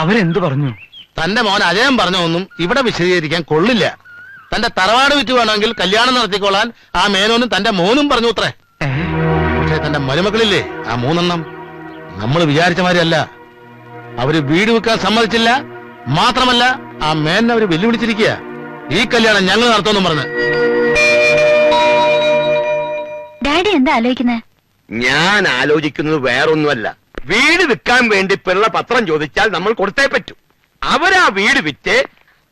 അവരെന്ത് പറഞ്ഞു? തന്റെ മോൻ അജയം പറഞ്ഞൊന്നും ഇവിടെ വിശദീകരിക്കാൻ കൊള്ളില്ല. തന്റെ തറവാട് വിറ്റ് വേണമെങ്കിൽ കല്യാണം നടത്തിക്കൊള്ളാൻ ആ മേനോനും തന്റെ മോനും പറഞ്ഞു അത്രേ? പക്ഷേ തന്റെ മരുമക്കളില്ലേ ആ മൂന്നെണ്ണം? നമ്മൾ വിചാരിച്ച മാതിരിയല്ല. അവർ വീട് വെക്കാൻ സമ്മതിച്ചില്ല. മാത്രമല്ല ആ മേനെ അവർ വെല്ലുവിളിച്ചിരിക്കുക ഈ കല്യാണം ഞങ്ങൾ നടത്തുമെന്നും പറഞ്ഞു. ഡാഡി എന്താ ആലോചിക്കുന്നത് ഞാൻ ആലോചിക്കുന്നത് വേറൊന്നുമല്ല. വീട് വിൽക്കാൻ വേണ്ടി പിള്ള പത്രം ചോദിച്ചാൽ നമ്മൾ കൊടുത്തേ പറ്റൂ. അവരാ വീട് വിറ്റ്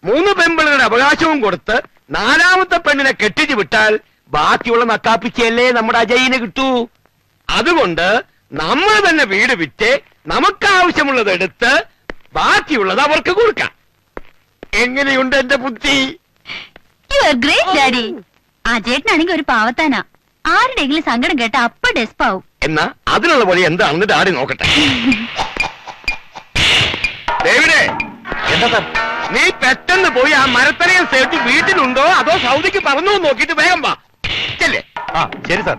മൂന്ന് പെമ്പിളുടെ അവകാശവും കൊടുത്ത് നാലാമത്തെ പെണ്ണിനെ കെട്ടിച്ചു വിട്ടാൽ ബാക്കിയുള്ള നക്കാപ്പിച്ചല്ലേ നമ്മുടെ അജയിന് കിട്ടൂ. അതുകൊണ്ട് നമ്മൾ തന്നെ വീട് വിറ്റ് നമുക്ക് ആവശ്യമുള്ളത് എടുത്ത് ബാക്കിയുള്ളത് അവർക്ക് കൊടുക്കാം. എങ്ങനെയുണ്ട് എന്റെ ബുദ്ധി? ഗ്രേറ്റ് ഡാഡി ഒരു പാവത്താനാ. ആരുടെയെങ്കിലും സങ്കടം കേട്ട അപ്പ ഡെസ്പാവും എന്നാ അതിനുള്ള വഴി എന്താണെന്ന് ഡാഡി നോക്കട്ടെ. ദേവിനെ എന്താ സാർ? നീ പെട്ടെന്ന് പോയി ആ മരത്തലയും സേട്ട് വീട്ടിലുണ്ടോ അതോ സൗദിക്ക് പറഞ്ഞു നോക്കിയിട്ട് വേഗം വാ. ചെല്ലേ. ആ ശരി സാർ.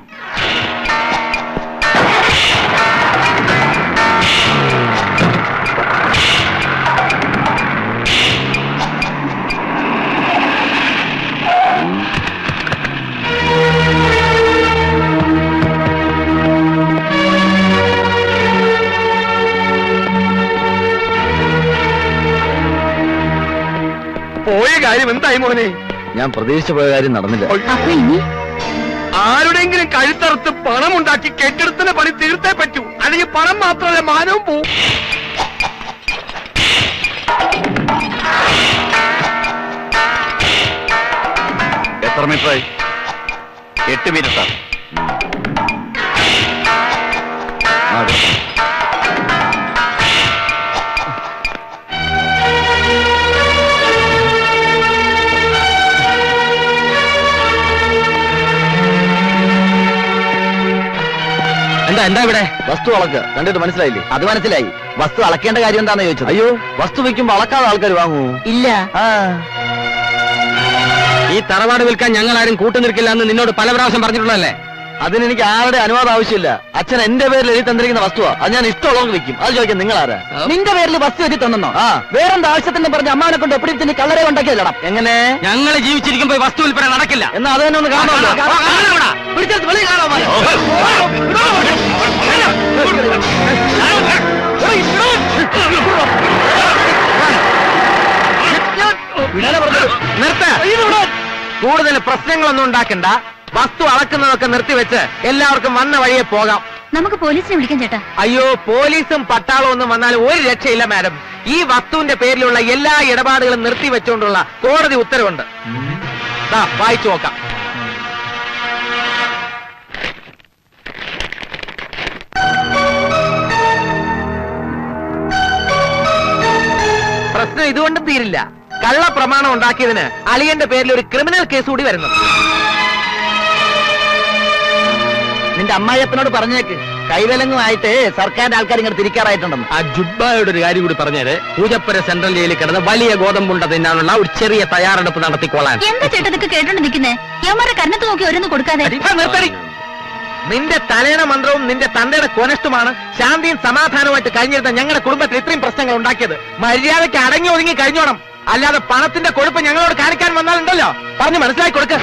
എന്തായി മോനെ? ഞാൻ പ്രതീക്ഷിച്ച പോയ കാര്യം നടന്നില്ല. അപ്പൊ ഇനി? ആരുടെങ്കിലും കഴുത്തറുത്ത് പണം ഉണ്ടാക്കി കെട്ടിടത്തിന്റെ പണി തീർത്തേ പറ്റൂ. അല്ലെങ്കിൽ പണം മാത്രമല്ല മാനവും പോവും. എത്ര മീറ്ററായി? എട്ട് മീറ്റർ സാർ. ആ, എന്താ എന്താ ഇവിടെ? വസ്തു അളക്കുക കണ്ടിട്ട് മനസ്സിലായില്ലേ? അത് മനസ്സിലായി. വസ്തു അളക്കേണ്ട കാര്യം എന്താണെന്ന് ചോദിച്ചത്? അയ്യോ വസ്തു വെക്കുമ്പോ അളക്കാതെ ആൾക്കാർ വാങ്ങൂ ഇല്ല. ഈ തറവാട് വിൽക്കാൻ ഞങ്ങൾ ആരും കൂട്ടുനിൽക്കില്ല എന്ന് നിന്നോട് പല പ്രാവശ്യം പറഞ്ഞിട്ടുള്ളതല്ലേ? അതിന് എനിക്ക് ആരുടെ അനുവാദം ആവശ്യമില്ല അച്ഛൻ എന്റെ പേരിൽ എഴുതി തന്നിരിക്കുന്ന വസ്തുവാ അത് ഞാൻ ഇഷ്ടമുള്ളവർക്ക് വെക്കും അത് ചോദിക്കാം നിങ്ങൾ ആരാ നിന്റെ പേരിൽ വസ്തു എഴുതി തന്നോ ആ വേറെന്താ ആവശ്യത്തിന് പറഞ്ഞ അമ്മാനെ കൊണ്ട് എപ്പോഴും തന്നെ കള്ളരെ ഉണ്ടാക്കിയല്ലടാ എങ്ങനെ ഞങ്ങൾ ജീവിച്ചിരിക്കുമ്പോ വസ്തു വിൽപ്പന നടക്കില്ല എന്നാ അത് തന്നെ ഒന്ന് കാണാമല്ലോ നിർത്ത കൂടുതൽ പ്രശ്നങ്ങളൊന്നും ഉണ്ടാക്കണ്ട വസ്തു അളക്കുന്നതൊക്കെ നിർത്തിവെച്ച് എല്ലാവർക്കും വന്ന വഴിയെ പോകാം. നമുക്ക് പോലീസിനെ വിളിക്കാം ചേട്ടാ. അയ്യോ പോലീസും പട്ടാളവും ഒന്നും വന്നാൽ ഒരു രക്ഷയില്ല മാഡം. ഈ വസ്തുവിന്റെ പേരിലുള്ള എല്ലാ ഇടപാടുകളും നിർത്തിവെച്ചുകൊണ്ടുള്ള കോടതി ഉത്തരവുണ്ട്. വായിച്ചു നോക്കാം. പ്രശ്നം ഇതുകൊണ്ടും തീരില്ല. കള്ള പ്രമാണം ഉണ്ടാക്കിയതിന് അളിയന്റെ പേരിൽ ഒരു ക്രിമിനൽ കേസ് കൂടി വരുന്നു നിന്റെ അമ്മായിയപ്പനോട് പറഞ്ഞേക്ക്. കൈവലങ്ങുമായിട്ട് സർക്കാരിന്റെ ആൾക്കാർ ഇങ്ങനെ തിരിക്കാറായിട്ടുണ്ടെന്ന്. ആ ജുബ്ബായുടെ ഒരു കാര്യം കൂടി പറഞ്ഞത് പൂജപ്പുര സെൻട്രൽ ജയിലിൽ കിടന്ന് വലിയ ഗോതമ്പുണ്ട തിന്നാനുള്ള ഒരു ചെറിയ തയ്യാറെടുപ്പ് നടത്തിക്കൊള്ളാൻ എന്താ ചേട്ടാ ഇതൊക്കെ കേട്ടോണ്ട് നിൽക്കുന്നേ യവന്മാരെ കരണത്ത് നോക്കി ഓരോന്ന് കൊടുക്കാതെ. നിന്റെ തലേണ മന്ത്രവും നിന്റെ തന്തയുടെ കൊനഷ്ടുമാണ് ശാന്തിയും സമാധാനവുമായിട്ട് കഴിഞ്ഞിരുന്ന ഞങ്ങളുടെ കുടുംബത്തിൽ ഇത്രയും പ്രശ്നങ്ങൾ ഉണ്ടാക്കിയത്. മര്യാദയ്ക്ക് അടങ്ങി ഒതുങ്ങി കഴിഞ്ഞോണം. അല്ലാതെ പണത്തിന്റെ കൊഴുപ്പ് ഞങ്ങളോട് കാണിക്കാൻ വന്നാലുണ്ടല്ലോ? പറഞ്ഞു മനസ്സിലാക്കി കൊടുക്ക.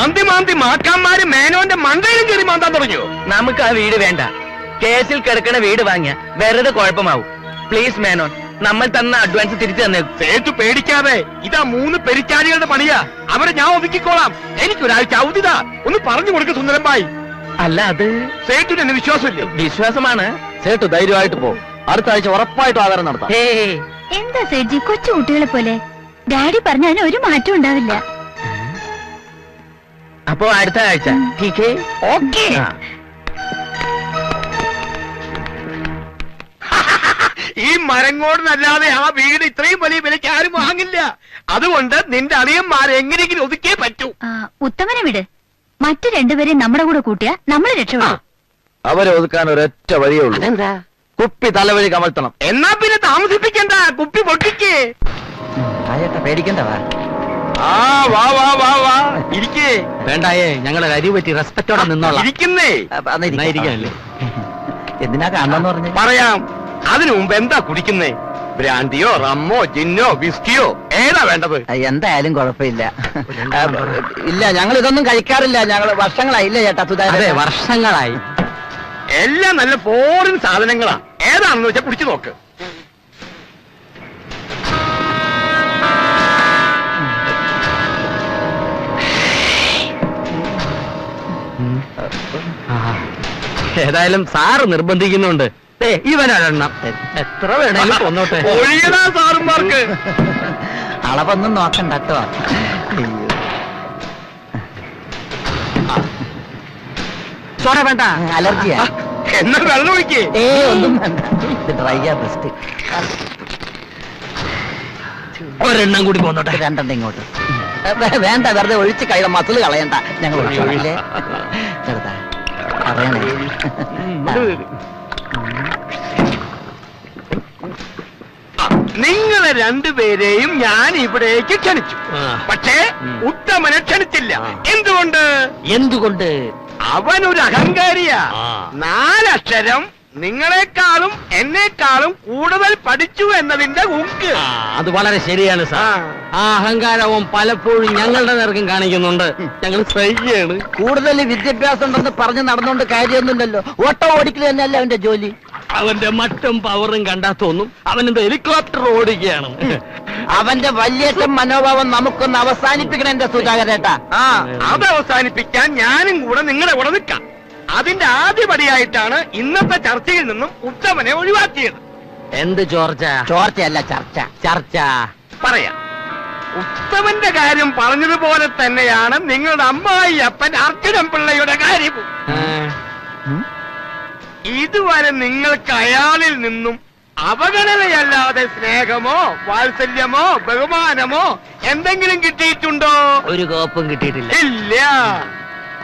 മാന്തി മാന്തി മാക്കാന്മാര് മേനോന്റെ മണ്ടയിലും കയറി മാന്താൻ തുടങ്ങിയോ? നമുക്ക് ആ വീട് വേണ്ട. കേസിൽ കിടക്കണ വീട് വാങ്ങിയ വെറുതെ കുഴപ്പമാവും. പ്ലീസ് മേനോൻ നമ്മൾ തന്ന അഡ്വാൻസ് തിരിച്ചു തന്നെ. സേതു പേടിക്കാതെ ഇതാ മൂന്ന് പെരിച്ചാരികളുടെ പണിയാ. അവരെ ഞാൻ ഒതുക്കിക്കോളാം. എനിക്കൊരാഴ്ച അവധിതാ. ഒന്ന് പറഞ്ഞു കൊടുക്ക സുന്ദരമ്പായി. അല്ല അത് സേട്ടുന് എന്നെ വിശ്വാസമില്ല? വിശ്വാസമാണ്. സേട്ടു ധൈര്യമായിട്ട് പോ അടുത്ത ആഴ്ച ഉറപ്പായിട്ട് ആധാരം നടത്താം. ഹേ. എന്താ സേജി കൊച്ചു കുട്ടികളെ പോലെ? ഡാഡി പറഞ്ഞ ഒരു മാറ്റം ഉണ്ടാവില്ല. അപ്പോ അടുത്ത ആഴ്ച. ടീക്കേ ഓക്കേ. ഈ മരങ്ങോടിനല്ലാതെ ആ വീട് ഇത്രയും വലിയ വിലയ്ക്ക് ആരും വാങ്ങില്ല. അതുകൊണ്ട് നിന്റെ അളിയന്മാരെ എങ്ങനെയെങ്കിലും ഒതുക്കേ പറ്റൂ. ആ, ഉത്തമനെ വിട്. മറ്റു രണ്ടുപേരെ നമ്മുടെ കൂടെ കൂട്ടിയാ നമ്മൾ രക്ഷപ്പെടും. അവരെ ഒതുക്കാൻ ഒരൊറ്റ വഴിയേ ഉള്ളൂ. കുപ്പി തലവഴി കമഴ്ത്തണം. എന്നാ പിന്നെ താമസിപ്പിക്കണ്ട? കുപ്പി പൊട്ടിക്കേ. പേടിക്കണ്ടവാ ആ വാ വാ വാ വാ. ഇരിക്കേ. വേണ്ടായേ ഞങ്ങളെ അരി പറ്റി റെസ്പെക്റ്റോടെ നിന്നോളാം. ഇരിക്കുന്നേ. അപ്പൊ അന്ന് ഇരിക്കാം. ഇരിക്കാനല്ലേ എന്തിനാ കാണാന്ന് പറഞ്ഞു പറയാം. അതിനു മുമ്പ് എന്താ കുടിക്കുന്നേ? ബ്രാൻഡിയോ റമ്മോ ജിന്നോ വിസ്കിയോ? ഏതാ വേണ്ടത്? എന്തായാലും കുഴപ്പമില്ല. ഇല്ല ഞങ്ങൾ ഇതൊന്നും കഴിക്കാറില്ല. ഞങ്ങൾ വർഷങ്ങളായില്ല ചേട്ടാ അതെ വർഷങ്ങളായി. എല്ലാം നല്ല ഫോറിൻ സാധനങ്ങളാ. ഏതാണെന്ന് വെച്ചാൽ കുടിച്ചു നോക്ക്. ഏതായാലും സാറ് നിർബന്ധിക്കുന്നുണ്ട്. ഇവനൊരെണ്ണം. എത്ര വേണേലും കൊന്നോട്ടെ. സാറുമാർക്ക്. അളവൊന്നും നോക്കണ്ട കേട്ടോ. സോറ വേണ്ട. അലർജിയാ. എന്നാ വെള്ളം ഒഴിക്കേ. ഏ ഒന്നും വേണ്ട. ഇത് ഡ്രൈയാ ബെസ്റ്റ് ഒരെണ്ണം കൂടി പോന്നോട്ടെ രണ്ടെണ്ണം ഇങ്ങോട്ട്. വേണ്ട വെറുതെ ഒഴിച്ച് കഴിയുന്ന മസിൽ കളയണ്ട. ഞങ്ങൾ ഒഴിച്ചു ചെറുതാ. പറയണേ. നിങ്ങളെ രണ്ടുപേരെയും ഞാൻ ഇവിടേക്ക് ക്ഷണിച്ചു. പക്ഷേ ഉത്തമനെ ക്ഷണിച്ചില്ല. എന്തുകൊണ്ട്? എന്തുകൊണ്ട്? അവനൊരു അഹങ്കാരിയാ നാലക്ഷരം നിങ്ങളെക്കാളും എന്നെക്കാളും കൂടുതൽ പഠിച്ചു എന്നതിന്റെ ഉക്ക് ആ, അത് വളരെ ശരിയാണ് സാർ. ആ. അഹങ്കാരവും പലപ്പോഴും ഞങ്ങളുടെ നേർക്കും കാണിക്കുന്നുണ്ട്. ഞങ്ങൾ സഹിക്കുകയാണ് കൂടുതൽ വിദ്യാഭ്യാസം ഉണ്ടെന്ന് പറഞ്ഞ് നടന്നുകൊണ്ട് കാര്യമൊന്നുമില്ലല്ലോ. ഓട്ടോ ഓടിക്കൽ തന്നെയല്ല അവന്റെ ജോലി? അവന്റെ മറ്റും പവറും കണ്ടാ തോന്നും അവൻ എന്തോ ഹെലികോപ്റ്റർ ഓടിക്കുകയാണ്. അവന്റെ വലിയേറ്റം മനോഭാവം നമുക്കൊന്ന് അവസാനിപ്പിക്കണം എന്റെ സുധാകരേട്ടാ. ആ അത് അവസാനിപ്പിക്കാൻ ഞാനും കൂടെ നിങ്ങളെ കൂടെ നിൽക്കാം. അതിന്റെ ആദ്യപടിയായിട്ടാണ് ഇന്നത്തെ ചർച്ചയിൽ നിന്നും ഉത്തമനെ ഒഴിവാക്കിയത്. എന്ത് ചോർച്ച? ചോർച്ചയല്ല ചർച്ച. ചർച്ച. പറയാം. ഉത്തമന്റെ കാര്യം പറഞ്ഞതുപോലെ തന്നെയാണ് നിങ്ങളുടെ അമ്മായി അപ്പൻ അർജുനൻ പിള്ളയുടെ കാര്യവും. ഇതുവരെ നിങ്ങൾക്ക് അയാളിൽ നിന്നും അവഗണനയല്ലാതെ സ്നേഹമോ വാത്സല്യമോ ബഹുമാനമോ എന്തെങ്കിലും കിട്ടിയിട്ടുണ്ടോ? ഒരു കോപ്പും കിട്ടിയിട്ടില്ല. ഇല്ല.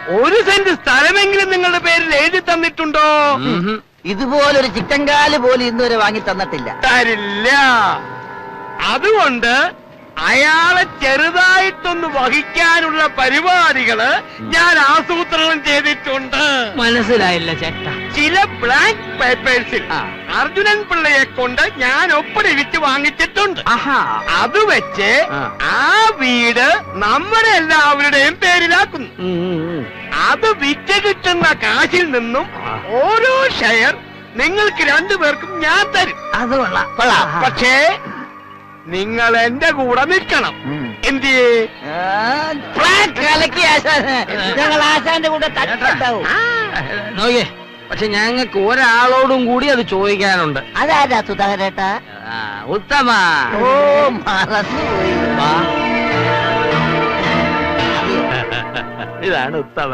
ഒരു സെന്റ് സ്ഥലമെങ്കിലും നിങ്ങളുടെ പേരിൽ എഴുതി തന്നിട്ടുണ്ടോ. ഇതുപോലൊരു ചിക്കൻ കാൽ പോലും ഇന്നുവരെ വാങ്ങി തന്നിട്ടില്ല. തരില്ല. അതുകൊണ്ട് അയാളെ ചെറുതായിട്ടൊന്ന് വഹിക്കാനുള്ള പരിപാടികൾ ഞാൻ ആസൂത്രണം ചെയ്തിട്ടുണ്ട്. മനസ്സിലായില്ല ചേട്ട. ചില ബ്ലാക്ക് പേപ്പേഴ്സിൽ ആ. അർജുനൻ പിള്ളയെ കൊണ്ട് ഞാൻ ഒപ്പിടിവിച്ച് വാങ്ങിച്ചിട്ടുണ്ട്. ആഹാ. അത് വെച്ച് ആ. വീട് നമ്മുടെ എല്ലാവരുടെയും പേരിലാക്കുന്നു. അത് വിറ്റ് കിട്ടുന്ന കാശിൽ നിന്നും ഓരോ ഷെയർ നിങ്ങൾക്ക് രണ്ടുപേർക്കും ഞാൻ തരും. അത് കൊള്ളാം. കൊള്ളാം. പക്ഷേ നിങ്ങൾ എന്റെ കൂടെ നിൽക്കണം. എന്തിയേ ആ, ഫ്ലാറ്റ് കലക്കി ആശാനെ. ഞങ്ങൾ ആശാന്റെ കൂടെ തട്ടുണ്ടാവും. പക്ഷെ ഞങ്ങൾക്ക് ഒരാളോടും കൂടി അത് ചോദിക്കാനുണ്ട്. അതാരാ സുധാകരേട്ടാ ആ, ഉത്തമ. ഓ മറന്നുപോയി ഇതാണ് ഉത്തമ.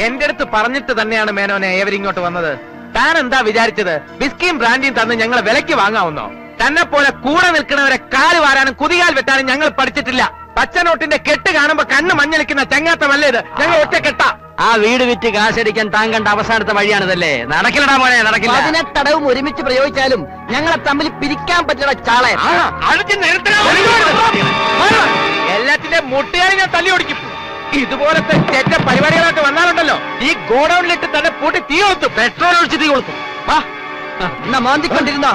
എന്റെ അടുത്ത് പറഞ്ഞിട്ട് തന്നെയാണ് മേനോനെ ഏവരിങ്ങോട്ട് വന്നത്. താൻ എന്താ വിചാരിച്ചത്? ബിസ്കിയും ബ്രാൻഡിയും തന്ന് ഞങ്ങളെ വിലയ്ക്ക് വാങ്ങാവുന്നോ? തന്നെ പോലെ കൂടെ നിൽക്കുന്നവരെ കാൽ വാരാനും കുതികാൽ വെട്ടാനും ഞങ്ങൾ പഠിച്ചിട്ടില്ല. പച്ചനോട്ടിന്റെ കെട്ട് കാണുമ്പോ കണ്ണ് മഞ്ഞളിക്കുന്ന ചങ്ങാത്തമല്ലേ ഇത്? ഞങ്ങൾ ഒറ്റ കെട്ടാ. ആ വീട് വിറ്റ് കാശടിക്കാൻ താൻ കണ്ട അവസാനത്തെ വഴിയാണിതല്ലേ? നടക്കില്ലടാ മോനെ നടക്കില്ല. അതിനെ തടവും ഒരുമിച്ച് പ്രയോഗിച്ചാലും ഞങ്ങളെ തമ്മിൽ പിരിക്കാൻ പറ്റുന്ന ചാളെ ആ, അടിച്ച് നിർത്തണം. എല്ലാത്തിന്റെ മുട്ടുകാരി ഞാൻ തല്ലി ഓടിക്കും. ഇതുപോലത്തെ ചെറ്റ പരിപാടികളൊക്കെ വന്നാലുണ്ടല്ലോ. ഈ ഗോഡൌണിലിട്ട് തന്നെ പൂട്ടി തീ കൊളുത്തും. പെട്രോൾ ഒഴിച്ച് തീ കൊളുത്തും. വാ. എന്നാ മോന്തിക്കൊണ്ടിരുന്നോ.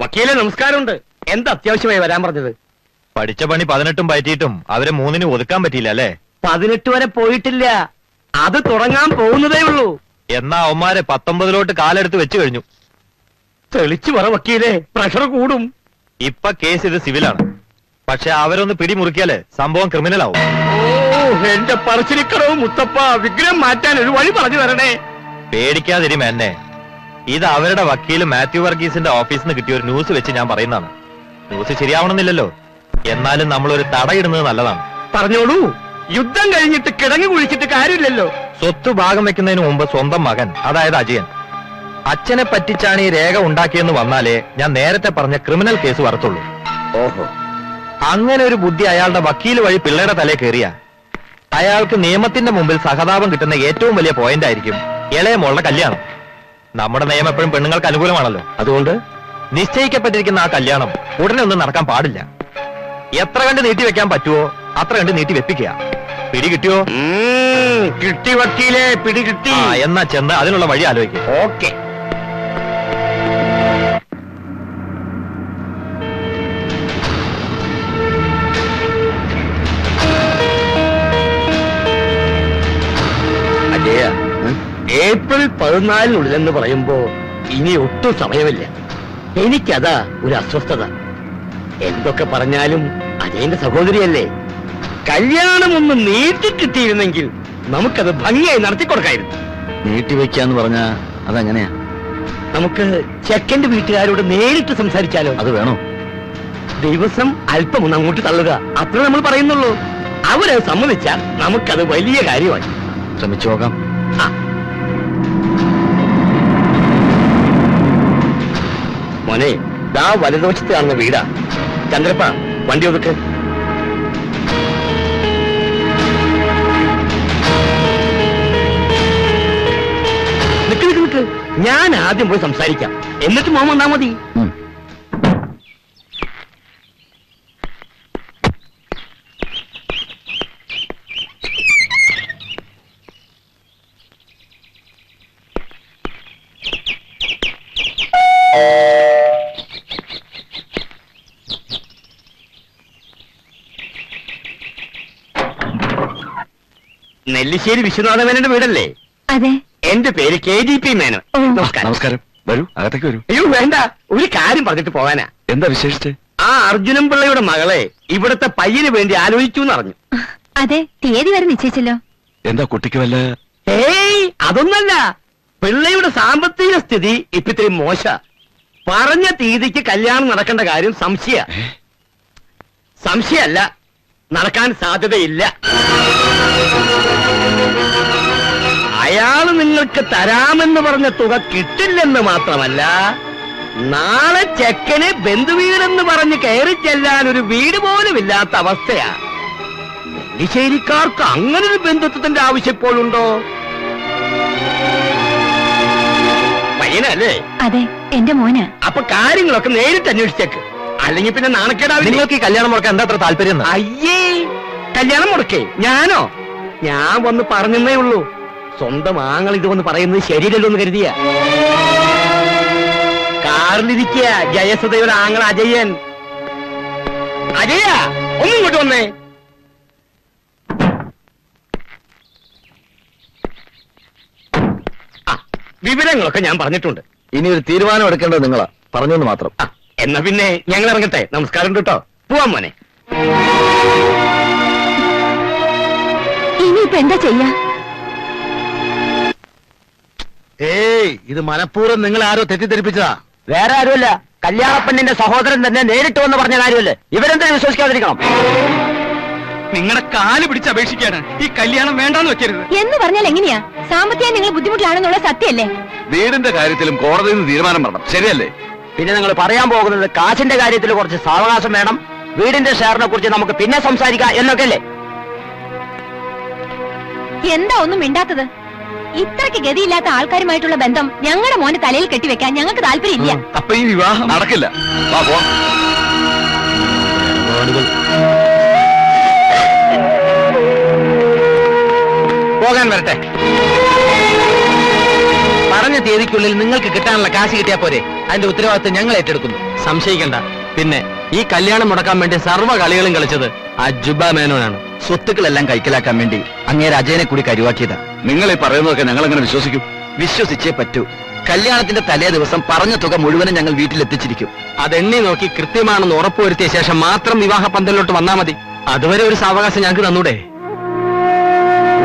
വക്കീലെ നമസ്കാരമുണ്ട്. എന്താ അത്യാവശ്യമായി വരാൻ പറഞ്ഞത്? പഠിച്ച പണി പതിനെട്ടും പറ്റിയിട്ടും അവരെ മൂന്നിന് ഒതുക്കാൻ പറ്റിയില്ല അല്ലേ? പതിനെട്ട് വരെ പോയിട്ടില്ല. അത് തുടങ്ങാൻ പോകുന്നതേ ഉള്ളൂ. എന്നാ അവന്മാരെ പത്തൊമ്പതിലോട്ട് കാലെടുത്ത് വെച്ചു കഴിഞ്ഞു. തെളിച്ചു പറ വക്കീലെ. പ്രഷർ കൂടും. ഇപ്പൊ കേസ് ഇത് സിവിലാണ്. പക്ഷെ അവരൊന്ന് പിടിമുറുക്കിയാൽ സംഭവം ക്രിമിനൽ ആവും ഓ എന്റെ പറശ്ശിനിക്കടവ് മുത്തപ്പ. വിഗ്രഹം മാറ്റാൻ ഒരു വഴി പറഞ്ഞു തരണേ. പേടിക്കാതിരി എന്നെ ഇത് അവരുടെ വക്കീൽ മാത്യു വർഗീസിന്റെ ഓഫീസിൽ നിന്ന് കിട്ടിയ ഒരു ന്യൂസ് വെച്ച് ഞാൻ പറയുന്നതാണ്. ന്യൂസ് ശരിയാവണമെന്നില്ലല്ലോ. എന്നാലും നമ്മൾ ഒരു തടയിടുന്നത് നല്ലതാണ്. പറഞ്ഞോളൂ. യുദ്ധം കഴിഞ്ഞിട്ട് കിടങ്ങി കുഴിച്ചിട്ട് കാര്യമില്ലല്ലോ. സ്വത്ത് ഭാഗം വെക്കുന്നതിന് മുമ്പ് സ്വന്തം മകൻ അതായത് അജയൻ അച്ഛനെ പറ്റിച്ചാണ് ഈ രേഖ ഉണ്ടാക്കിയെന്ന് വന്നാലേ ഞാൻ നേരത്തെ പറഞ്ഞ ക്രിമിനൽ കേസ് വരത്തുള്ളൂ. ഓഹോ. അങ്ങനെ ഒരു ബുദ്ധി അയാളുടെ വക്കീൽ വഴി പിള്ളയുടെ തലേ കയറിയ അയാൾക്ക് നിയമത്തിന്റെ മുമ്പിൽ സഹതാപം കിട്ടുന്ന ഏറ്റവും വലിയ പോയിന്റ് ആയിരിക്കും ഇളയ മോളുടെ കല്യാണം. നമ്മുടെ നിയമം എപ്പോഴും പെണ്ണുങ്ങൾക്ക് അനുകൂലമാണല്ലോ. അതുകൊണ്ട്? നിശ്ചയിക്കപ്പെട്ടിരിക്കുന്ന ആ കല്യാണം ഉടനെ ഒന്നും നടക്കാൻ പാടില്ല. എത്ര കണ്ട് നീട്ടി വെക്കാൻ പറ്റുമോ അത്ര കണ്ട് നീട്ടി വെപ്പിക്കുക. പിടി കിട്ടിയോ? കിട്ടി വക്കീലേ പിടി കിട്ടി. എന്നാ ചെന്ന് അതിനുള്ള വഴി ആലോചിക്കുക ഓക്കെ. ഏപ്രിൽ പതിനാലിനുള്ളിലെന്ന് പറയുമ്പോ ഇനി ഒട്ടും സമയമില്ല. എനിക്കതാ ഒരു അസ്വസ്ഥത. എന്തൊക്കെ പറഞ്ഞാലും അജയന്റെ സഹോദരിയല്ലേ. കല്യാണം ഒന്ന് നീട്ടി കിട്ടിയിരുന്നെങ്കിൽ നമുക്കത് ഭംഗിയായി നടത്തിക്കൊടുക്കായിരുന്നു നീട്ടിവെക്കാന്ന് പറഞ്ഞ അതെങ്ങനെയാ? നമുക്ക് ചെക്കന്റെ വീട്ടുകാരോട് നേരിട്ട് സംസാരിച്ചാലോ? അത് വേണോ? ദിവസം അല്പം ഒന്ന് അങ്ങോട്ട് തള്ളുക. അത്ര നമ്മൾ പറയുന്നുള്ളൂ. അവരത് സമ്മതിച്ചാൽ നമുക്കത് വലിയ കാര്യമായി. ശ്രമിച്ചു നോക്കാം. മോനെ ദാ വലതുവശത്ത് കാണുന്ന വീടാ. ചന്ദ്രപ്പ വണ്ടി ഒതുക്ക്. ഞാൻ ആദ്യം പോയി സംസാരിക്കാം. എന്നിട്ട് മോൻ വന്നാ മതി. നെല്ലിശ്ശേരി വിശ്വനാഥ മേനന്റെ വീടല്ലേ? അതെ. എന്റെ പേര് കെ ജി പി മേനോൻ. ഓ. നമസ്കാരം. നമസ്കാരം. വരൂ അകത്തേക്ക് വരൂ. അയ്യോ വേണ്ട. ഒരു കാര്യം പറഞ്ഞിട്ട് പോകാനാ എന്താ വിശേഷിച്ച്? ആ അർജുനൻ പിള്ളയുടെ മകളെ ഇവിടത്തെ പയ്യന് വേണ്ടി ആലോചിച്ചു എന്നറിഞ്ഞു അതെ തീയതി വരെ നിശ്ചയിച്ചല്ലോ. എന്താ കുട്ടിക്ക് വല്ല ഏയ് അതൊന്നല്ല. പിള്ളയുടെ സാമ്പത്തിക സ്ഥിതി ഇപ്പൊ ഇത്തിരി മോശ. പറഞ്ഞ തീയതിക്ക് കല്യാണം നടക്കേണ്ട കാര്യം സംശയ. സംശയല്ല. നടക്കാൻ സാധ്യതയില്ല. അയാൾ നിങ്ങൾക്ക് തരാമെന്ന് പറഞ്ഞ തുക കിട്ടില്ലെന്ന് മാത്രമല്ല നാളെ ചെക്കന് ബന്ധുവീടെന്ന് പറഞ്ഞ് കയറി ചെല്ലാൻ ഒരു വീട് പോലും ഇല്ലാത്ത അവസ്ഥയാ. നെല്ലിശ്ശേരിക്കാർക്ക് അങ്ങനെ ഒരു ബന്ധുത്വത്തിന്റെ ആവശ്യം ഇപ്പോഴുണ്ടോ? പയ്യനല്ലേ? അതെ എന്റെ മോന്. അപ്പൊ കാര്യങ്ങളൊക്കെ നേരിട്ട് അന്വേഷിച്ചേക്ക്. അല്ലെങ്കിൽ പിന്നെ നാണക്കേടാവില്ല? നിങ്ങൾക്ക് ഈ കല്യാണം മുടക്കാൻ എന്താ അത്ര താല്പര്യം അയ്യേ കല്യാണം മുടക്കേ. ഞാനോ? ഞാൻ വന്ന് പറഞ്ഞേ ഉള്ളൂ. സ്വന്തം ആങ്ങൾ ഇത് വന്ന് പറയുന്നത് ശരിയല്ലോ എന്ന് കരുതിയ. കാറിലിരിക്കുക ജയസുധയുടെ ആങ്ങൾ അജയൻ. അജയ ഒന്നും ഇങ്ങോട്ട് വന്നേ. വിവരങ്ങളൊക്കെ ഞാൻ പറഞ്ഞിട്ടുണ്ട്. ഇനി ഒരു തീരുമാനം എടുക്കേണ്ടത് നിങ്ങളാ. പറഞ്ഞെന്ന് മാത്രം. എന്നാ പിന്നെ ഞങ്ങൾ ഇറങ്ങട്ടെ. നമസ്കാരം കേട്ടോ പോവാൻ മോനെ. ഇനിയിപ്പോ എന്താ ചെയ്യാ? ഏയ് ഇത് മനഃപൂർവം നിങ്ങൾ ആരോ തെറ്റിദ്ധരിപ്പിച്ചതാ. വേറെ ആരുമല്ല. കല്യാണപ്പെണ്ണിന്റെ സഹോദരൻ തന്നെ നേരിട്ട് വന്ന് പറഞ്ഞ കാര്യമല്ലേ? ഇവരെന്തിനു വിശ്വസിക്കാതിരിക്കണം? നിങ്ങളുടെ കാൽ പിടിച്ച് അപേക്ഷിക്കാണ് ഈ കല്യാണം വേണ്ടാന്ന് വെക്കരുത്. എന്ന് പറഞ്ഞാൽ എങ്ങനെയാ? സാമ്പത്തികം നിങ്ങൾ ബുദ്ധിമുട്ടിലാണെന്നുള്ള സത്യല്ലേ? വീടിന്റെ കാര്യത്തിലും കോടതിയിൽ നിന്ന് തീരുമാനം വരണം. ശരിയല്ലേ? പിന്നെ നിങ്ങൾ പറയാൻ പോകുന്നത് കാശിന്റെ കാര്യത്തിൽ കുറച്ച് സാവകാശം വേണം. വീടിന്റെ ഷെയറിനെ കുറിച്ച് നമുക്ക് പിന്നെ സംസാരിക്കാം എന്നൊക്കെ അല്ലേ എന്താ ഒന്നും മിണ്ടാത്തത്? ഇത്രയ്ക്ക് ഗതിയില്ലാത്ത ആൾക്കാരുമായിട്ടുള്ള ബന്ധം ഞങ്ങളുടെ മോനെ തലയിൽ കെട്ടിവെക്കാൻ ഞങ്ങൾക്ക് താല്പര്യമില്ല. അപ്പൊ ഈ വിവാഹം നടക്കില്ല. വാ പോ. പോകാൻ വരട്ടെ. പറഞ്ഞ തീയതിക്കുള്ളിൽ നിങ്ങൾക്ക് കിട്ടാനുള്ള കാശ് കിട്ടിയാ പോരെ. അതിന്റെ ഉത്തരവാദിത്വം ഞങ്ങൾ ഏറ്റെടുക്കുന്നു. സംശയിക്കണ്ട. പിന്നെ ഈ കല്യാണം മുടക്കാൻ വേണ്ടി സർവ കളികളും കളിച്ചത് ആ ജുബ മേനോനാണ്. സ്വത്തുക്കളെല്ലാം കൈക്കലാക്കാൻ വേണ്ടി അങ്ങേര് അജയനെ കൂടി കരുവാക്കിയതാ. നിങ്ങളെ പറയുന്നതൊക്കെ ഞങ്ങൾ അങ്ങനെ വിശ്വസിക്കും? വിശ്വസിച്ചേ പറ്റൂ. കല്യാണത്തിന്റെ തലേ ദിവസം പറഞ്ഞ തുക മുഴുവനും ഞങ്ങൾ വീട്ടിലെത്തിച്ചിരിക്കും. അതെണ്ണി നോക്കി കൃത്യമാണെന്ന് ഉറപ്പുവരുത്തിയ ശേഷം മാത്രം വിവാഹ പന്തലിലോട്ട് വന്നാ മതി. അതുവരെ ഒരു സാവകാശം ഞങ്ങൾക്ക് തന്നൂടെ?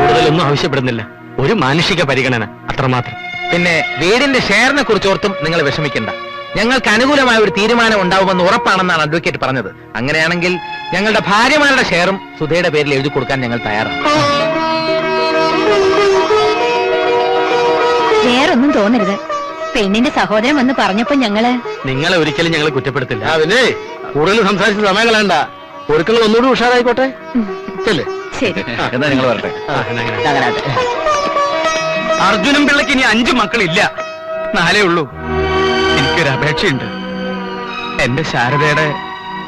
കൂടുതലൊന്നും ആവശ്യപ്പെടുന്നില്ല. ഒരു മാനുഷിക പരിഗണന അത്രമാത്രം. പിന്നെ വീടിന്റെ ഷെയറിനെ കുറിച്ച് ഓർത്തും നിങ്ങൾ വിഷമിക്കണ്ട. ഞങ്ങൾക്ക് അനുകൂലമായ ഒരു തീരുമാനം ഉണ്ടാവുമെന്ന് ഉറപ്പാണെന്നാണ് അഡ്വക്കേറ്റ് പറഞ്ഞത്. അങ്ങനെയാണെങ്കിൽ ഞങ്ങളുടെ ഭാര്യമാരുടെ ഷെയറും സുധയുടെ പേരിൽ എഴുതി കൊടുക്കാൻ ഞങ്ങൾ തയ്യാറാണ്. വേറൊന്നും തോന്നരുത്. പെണ്ണിന്റെ സഹോദരൻ വന്ന് പറഞ്ഞപ്പോ ഞങ്ങൾ നിങ്ങളെ ഒരിക്കലും ഞങ്ങൾ കുറ്റപ്പെടുത്തില്ല. അതിനെ കൂടുതൽ സംസാരിച്ച് സമയം കളയണ്ട. ഒരുക്കങ്ങൾ ഒന്നുകൂടി ഉഷാറായിക്കോട്ടെ? ശരി. എന്നാ നിങ്ങൾ വരട്ടെ. അർജുനും പിള്ളക്ക് ഇനി അഞ്ച് മക്കളില്ല. നാലേ ഉള്ളൂ. എനിക്കൊരു അപേക്ഷയുണ്ട്. എന്റെ ശാരദയുടെ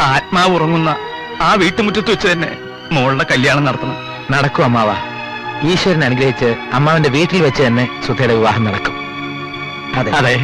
ആത്മാവ് ഉറങ്ങുന്ന ആ വീട്ടുമുറ്റത്ത് വെച്ച് തന്നെ മോളുടെ കല്യാണം നടത്തണം. നടക്കും അമ്മാവ. ഈശ്വരൻ അനുഗ്രഹിച്ച് അമ്മാവന്റെ വീട്ടിൽ വെച്ച് തന്നെ സുധയുടെ വിവാഹം നടക്കും. അതെ.